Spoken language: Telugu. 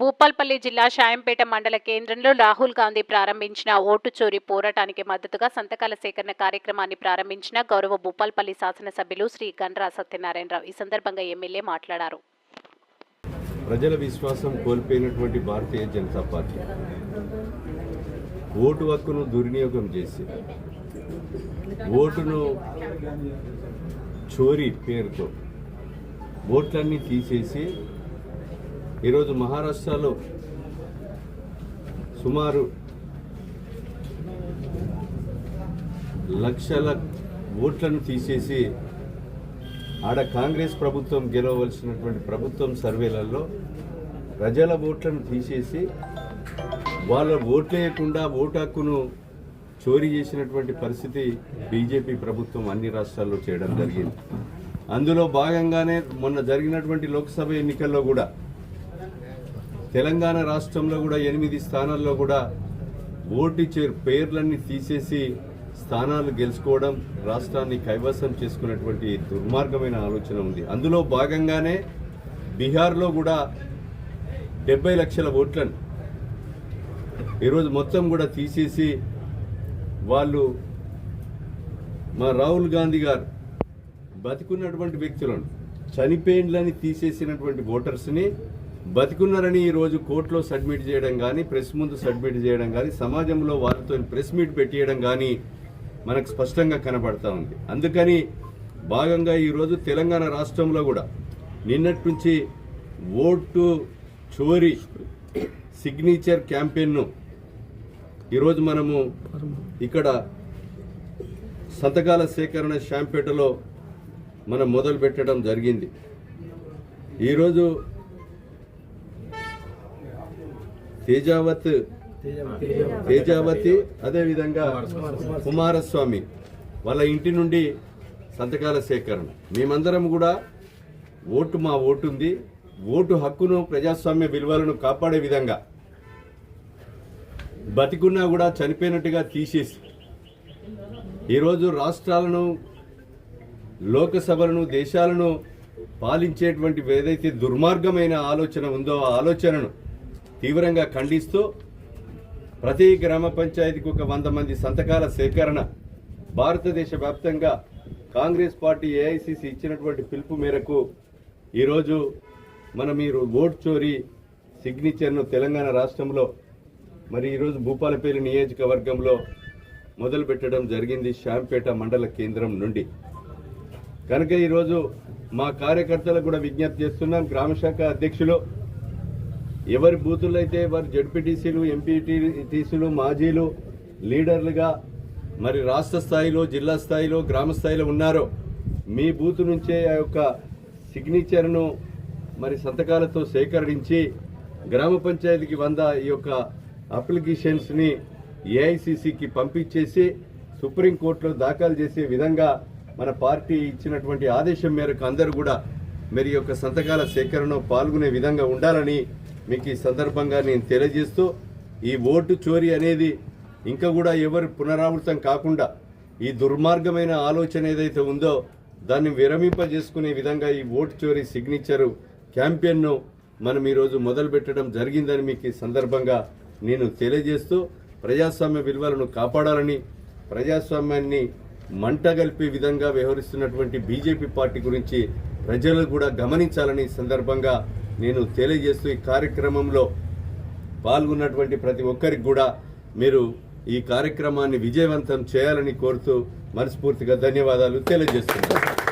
భూపాల్పల్లి జిల్లా షాయంపేట మండల కేంద్రంలో రాహుల్ గాంధీ ప్రారంభించిన ఓటు చోరీ పోరాటానికి మద్దతుగా సంతకాల సేకరణ కార్యక్రమాన్ని ప్రారంభించిన గౌరవ భూపాల్పల్లి శాసనసభ్యులు శ్రీ గండ్రా సత్యనారాయణరావు. ఈ సందర్భంగా ఎమ్మెల్యే మాట్లాడారు. ప్రజల విశ్వాసం కోల్పోయినటువంటి భారతీయ జనతా పార్టీ ఓటు హక్కును దుర్వినియోగం చేసి ఓటును చోరీ పేరుతో ఓట్లన్నీ తీసేసి ఈరోజు మహారాష్ట్రలో సుమారు లక్షల ఓట్లను తీసేసి ఆడ కాంగ్రెస్ ప్రభుత్వం గెలవలసినటువంటి ప్రభుత్వం సర్వేలలో ప్రజల ఓట్లను తీసేసి వాళ్ళ ఓట్లేయకుండా ఓటాకును చోరీ చేసినటువంటి పరిస్థితి బీజేపీ ప్రభుత్వం అన్ని రాష్ట్రాల్లో చేయడం జరిగింది. అందులో భాగంగానే మొన్న జరిగినటువంటి లోక్సభ ఎన్నికల్లో కూడా తెలంగాణ రాష్ట్రంలో కూడా ఎనిమిది స్థానాల్లో కూడా ఓటు చే పేర్లన్నీ తీసేసి స్థానాలు గెలుచుకోవడం రాష్ట్రాన్ని కైవసం చేసుకున్నటువంటి దుర్మార్గమైన ఆలోచన ఉంది. అందులో భాగంగానే బీహార్లో కూడా డెబ్బై లక్షల ఓట్లను ఈరోజు మొత్తం కూడా తీసేసి వాళ్ళు మా రాహుల్ గాంధీ గారు బతికున్నటువంటి వ్యక్తులను చనిపోయిండ్లని తీసేసినటువంటి ఓటర్స్ని బతికున్నారని ఈరోజు కోర్టులో సబ్మిట్ చేయడం కానీ ప్రెస్ ముందు సబ్మిట్ చేయడం కానీ సమాజంలో వారితో ప్రెస్ మీట్ పెట్టియడం కానీ మనకు స్పష్టంగా కనబడతా ఉంది. అందుకని భాగంగా ఈరోజు తెలంగాణ రాష్ట్రంలో కూడా నిన్నటి నుంచి ఓటు చోరీ సిగ్నేచర్ క్యాంపెయిన్ను ఈరోజు మనము ఇక్కడ సంతకాల సేకరణ శాంపేటలో మనం మొదలు పెట్టడం జరిగింది ఈరోజు తేజావత్ తేజావతి అదేవిధంగా కుమారస్వామి వాళ్ళ ఇంటి నుండి సంతకాల సేకరణ. మేమందరం కూడా ఓటు మా ఓటు ఉంది ఓటు హక్కును ప్రజాస్వామ్య విలువలను కాపాడే విధంగా బతికున్నా కూడా చనిపోయినట్టుగా తీసేసి ఈరోజు రాష్ట్రాలను లోకసభలను దేశాలను పాలించేటువంటి ఏదైతే దుర్మార్గమైన ఆలోచన ఉందో ఆ ఆలోచనను తీవ్రంగా ఖండిస్తూ ప్రతి గ్రామ పంచాయతీకి ఒక వంద మంది సంతకాల సేకరణ భారతదేశ వ్యాప్తంగా కాంగ్రెస్ పార్టీ ఏఐసిసి ఇచ్చినటువంటి పిలుపు మేరకు ఈరోజు మనం మీరు ఓట్ చోరీ సిగ్నేచర్ను తెలంగాణ రాష్ట్రంలో మరి ఈరోజు భూపాలపల్లి నియోజకవర్గంలో మొదలుపెట్టడం జరిగింది శాంపేట మండల కేంద్రం నుండి. కనుక ఈరోజు మా కార్యకర్తలకు కూడా విజ్ఞప్తి చేస్తున్నాం గ్రామశాఖ అధ్యక్షులు ఎవరి బూతులు అయితే వారి జడ్పీటీసీలు ఎంపీటీసీలు మాజీలు లీడర్లుగా మరి రాష్ట్ర స్థాయిలో జిల్లా స్థాయిలో గ్రామ స్థాయిలో ఉన్నారో మీ బూత్ నుంచే ఆ యొక్క సిగ్నేచర్ను మరి సంతకాలతో సేకరించి గ్రామ పంచాయతీకి వంద ఈ యొక్క అప్లికేషన్స్ని ఏఐసిసికి పంపించేసి సుప్రీంకోర్టులో దాఖలు చేసే విధంగా మన పార్టీ ఇచ్చినటువంటి ఆదేశం మేరకు అందరూ కూడా మరి యొక్క సంతకాల సేకరణలో పాల్గొనే విధంగా ఉండాలని మీకు ఈ సందర్భంగా నేను తెలియజేస్తూ ఈ ఓటు చోరీ అనేది ఇంకా కూడా ఎవరు పునరావృతం కాకుండా ఈ దుర్మార్గమైన ఆలోచన ఏదైతే ఉందో దాన్ని విరమింపజేసుకునే విధంగా ఈ ఓటు చోరీ సిగ్నేచరు క్యాంపెయిన్ను మనం ఈరోజు మొదలు పెట్టడం జరిగిందని మీకు ఈ సందర్భంగా నేను తెలియజేస్తూ ప్రజాస్వామ్య విలువలను కాపాడాలని ప్రజాస్వామ్యాన్ని మంటగల్పే విధంగా వ్యవహరిస్తున్నటువంటి బీజేపీ పార్టీ గురించి ప్రజలు కూడా గమనించాలని సందర్భంగా నేను తెలియజేస్తూ ఈ కార్యక్రమంలో పాల్గొన్నటువంటి ప్రతి ఒక్కరికి కూడా మీరు ఈ కార్యక్రమాన్ని విజయవంతం చేయాలని కోరుతూ మనస్ఫూర్తిగా ధన్యవాదాలు తెలియజేస్తున్నాను.